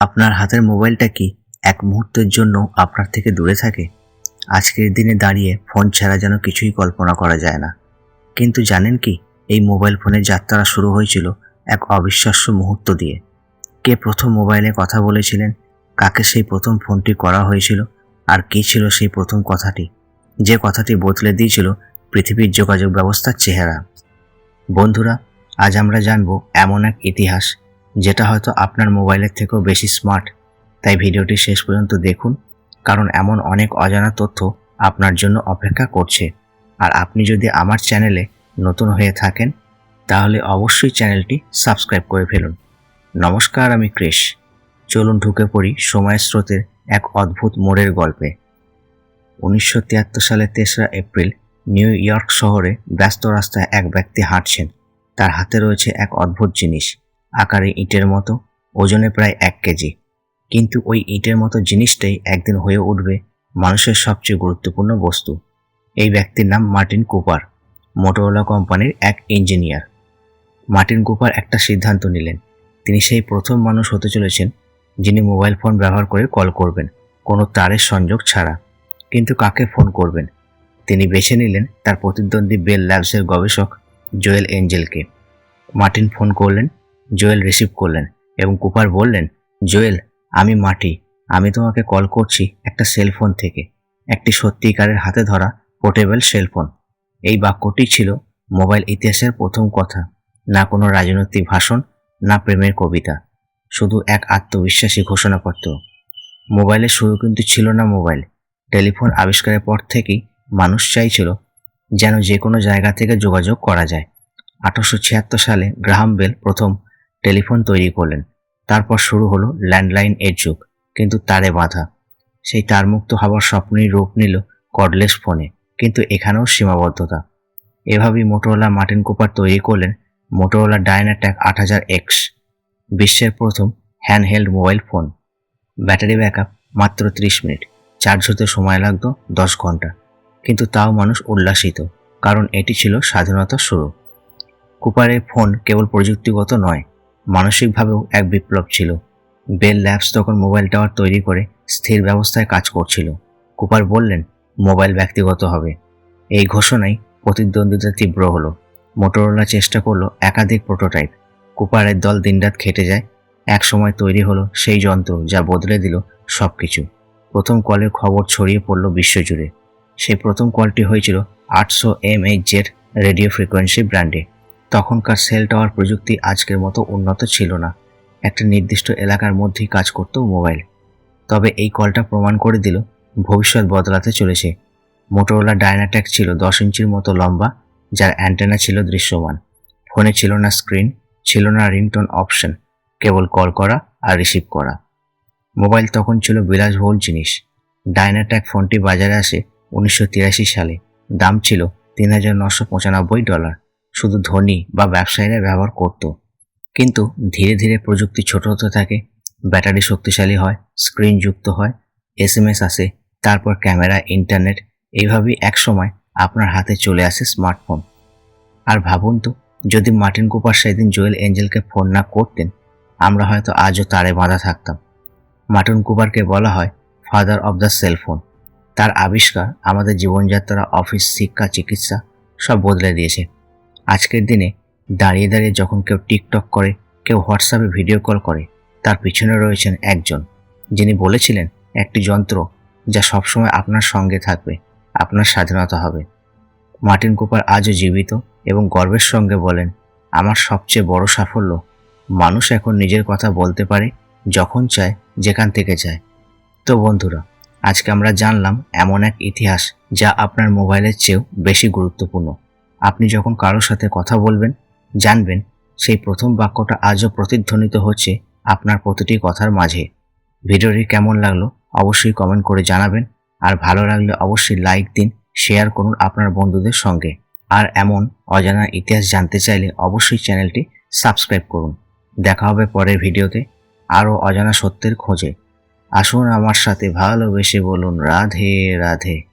আপনার হাতের মোবাইলটা কি এক মুহূর্তের জন্য আপনার থেকে দূরে থাকে? আজকের দিনে দাঁড়িয়ে ফোন ছাড়া যেন কিছুই কল্পনা করা যায় না। কিন্তু জানেন কি, এই মোবাইল ফোনের যাত্রা শুরু হয়েছিল এক অবিশ্বাস্য মুহূর্ত দিয়ে। কে প্রথম মোবাইলে কথা বলেছিলেন, কাকে সেই প্রথম ফোনটি করা হয়েছিল, আর কী ছিল সেই প্রথম কথাটি? যে কথাটি বদলে দিয়েছিল পৃথিবীর যোগাযোগ ব্যবস্থার চেহারা। বন্ধুরা, আজ আমরা জানব এমন এক ইতিহাস যেটা হয়তো আপনার মোবাইলের থেকেও বেশি স্মার্ট তাই ভিডিওটি শেষ পর্যন্ত দেখুন, কারণ এমন অনেক অজানা তথ্য আপনার জন্য অপেক্ষা করছে। আর আপনি যদি আমার চ্যানেলে নতুন হয়ে থাকেন, তাহলে অবশ্যই চ্যানেলটি সাবস্ক্রাইব করে ফেলুন। নমস্কার, আমি ক্রিশ। চলুন ঢুকে পড়ি সময়ের স্রোতের এক অদ্ভুত মোড়ের গল্পে। উনিশশো সালের তেসরা এপ্রিল নিউ ইয়র্ক শহরে ব্যস্ত রাস্তায় এক ব্যক্তি হাঁটছেন। তার হাতে রয়েছে এক অদ্ভুত জিনিস। আকারে ইটের মতো, ওজনে প্রায় এক কেজি। কিন্তু ওই ইটের মতো জিনিসটাই একদিন হয়ে উঠবে মানুষের সবচেয়ে গুরুত্বপূর্ণ বস্তু। এই ব্যক্তির নাম মার্টিন কুপার, মোটোরোলা কোম্পানির এক ইঞ্জিনিয়ার। মার্টিন কুপার একটা সিদ্ধান্ত নিলেন। তিনি সেই প্রথম মানুষ হতে চলেছেন যিনি মোবাইল ফোন ব্যবহার করে কল করবেন, কোনো তারের সংযোগ ছাড়া। কিন্তু কাকে ফোন করবেন? তিনি বেছে নিলেন তার প্রতিদ্বন্দ্বী বেল ল্যাবসের গবেষক জোয়েল এঞ্জেলকে। মার্টিন ফোন করলেন জোয়েল রিসিভ করলেন এবং কুপার বললেন, জোয়েল, আমি মাটি। আমি তোমাকে কল করছি একটা সেলফোন থেকে। একটি সত্যিকারের হাতে ধরা পোর্টেবল সেলফোন এই বাক্যটি ছিল মোবাইল ইতিহাসের প্রথম কথা, না কোনো রাজনৈতিক ভাষণ, না প্রেমের কবিতা, শুধু এক আত্মবিশ্বাসী ঘোষণাপত্র মোবাইলের শুরু কিন্তু ছিল না মোবাইল। টেলিফোন আবিষ্কারের পর থেকেই মানুষ চাইছিল যেন যে কোনো জায়গা থেকে যোগাযোগ করা যায়। আঠারোশো ছিয়াত্তর সালে গ্রাহাম বেল প্রথম টেলিফোন তৈরি করলেন। তারপর শুরু হলো ল্যান্ডলাইন এর যুগ, কিন্তু তারে বাধা। সেই তারমুক্ত হওয়ার স্বপ্নই রূপ নিল কর্ডলেস ফোনে, কিন্তু এখানেও সীমাবদ্ধতা। এভাবেই মোটোরোলা মার্টিন কুপার তৈরি করলেন মোটোরোলা ডায়নাট্যাক আট হাজার এক্স, বিশ্বের প্রথম handheld mobile phone. Battery backup মাত্র ত্রিশ মিনিট, চার্জ হতে সময় লাগত দশ ঘণ্টা। কিন্তু তাও মানুষ উল্লাসিত, কারণ এটি ছিল স্বাধীনতার শুরু। কুপারের ফোন কেবল প্রযুক্তিগত নয় মানসিকভাবেও এক বিপ্লব ছিল। বেল ল্যাবস তখন মোবাইল টাওয়ার তৈরি করে স্থির ব্যবস্থায় কাজ করছিল। কুপার বললেন, মোবাইল ব্যক্তিগত হবে। এই ঘোষণায় প্রতিদ্বন্দ্বিতা তীব্র হলো। মোটরোলা চেষ্টা করল একাধিক প্রোটোটাইপ। কুপারের দল দিনরাত খেটে যায়। এক সময় তৈরি হলো সেই যন্ত্র যা বদলে দিল সব কিছু প্রথম কলের খবর ছড়িয়ে পড়ল বিশ্বজুড়ে। সেই প্রথম কলটি হয়েছিল আটশো M H Z radio frequency ব্র্যান্ডে। তখনকার সেল টাওয়ার প্রযুক্তি আজকের মতো উন্নত ছিল না। একটা নির্দিষ্ট এলাকার মধ্যেই কাজ করত মোবাইল। তবে এই কলটা প্রমাণ করে দিল, ভবিষ্যৎ বদলাতে চলেছে। মোটোরোলা ডায়নাট্যাক ছিল দশ ইঞ্চির মতো লম্বা, যার অ্যান্টেনা ছিল দৃশ্যমান। ফোনে ছিল না স্ক্রিন ছিল না রিংটোন অপশন কেবল কল করা আর রিসিভ করা। মোবাইল তখন ছিল বিলাসবহুল জিনিস। ডায়নাট্যাক ফোনটি বাজারে আসে উনিশশো তিরাশি সালে। দাম ছিল তিন হাজার নশো পঁচানব্বই ডলার। শুধু ধনী বা ব্যবসায়ীরা ব্যবহার করত। কিন্তু ধীরে ধীরে প্রযুক্তি ছোট হতে থাকে, ব্যাটারি শক্তিশালী হয়, স্ক্রিন যুক্ত হয় এস এম এস আসে, তারপর ক্যামেরা, ইন্টারনেট এইভাবেই একসময় আপনার হাতে চলে আসে স্মার্টফোন। আর ভাবুন তো, যদি মার্টিন কুপার সেদিন জোয়েল এঞ্জেলকে ফোন না করতেন, আমরা হয়তো আজও তারে বাঁধা থাকতাম। মার্টিন কুপারকে বলা হয়, ফাদার অব দ্য সেলফোন তার আবিষ্কার আমাদের জীবনযাত্রা অফিস, শিক্ষা, চিকিৎসা সব বদলে দিয়েছে। আজকের দিনে দাঁড়িয়ে দাঁড়িয়ে যখন কেউ টিকটক করে, কেউ হোয়াটসঅ্যাপে ভিডিও কল করে, তার পিছনে রয়েছেন একজন, যিনি বলেছিলেন একটি যন্ত্র যা সবসময় আপনার সঙ্গে থাকবে, আপনার স্বাধীনতা হবে। মার্টিন কুপার আজও জীবিত এবং গর্বের সঙ্গে বলেন, আমার সবচেয়ে বড় সাফল্য, মানুষ এখন নিজের কথা বলতে পারে যখন চায়, যেখান থেকে চায়। তো বন্ধুরা, আজকে আমরা জানলাম এমন এক ইতিহাস যা আপনার মোবাইলের চেয়েও বেশি গুরুত্বপূর্ণ। আপনি যখন কারোর সাথে কথা বলবেন, জানবেন সেই প্রথম বাক্যটা আজও প্রতিধ্বনিত হচ্ছে আপনার প্রতিটি কথার মাঝে। ভিডিওটি কেমন লাগল অবশ্যই কমেন্ট করে জানাবেন আর ভালো লাগলে অবশ্যই লাইক দিন শেয়ার করুন আপনার বন্ধুদের সঙ্গে। আর এমন অজানা ইতিহাস জানতে চাইলে অবশ্যই চ্যানেলটি সাবস্ক্রাইব করুন। দেখা হবে পরের ভিডিওতে আরও অজানা সত্যের খোঁজে। আসুন আমার সাথে ভালোবেসে বলুন, রাধে রাধে।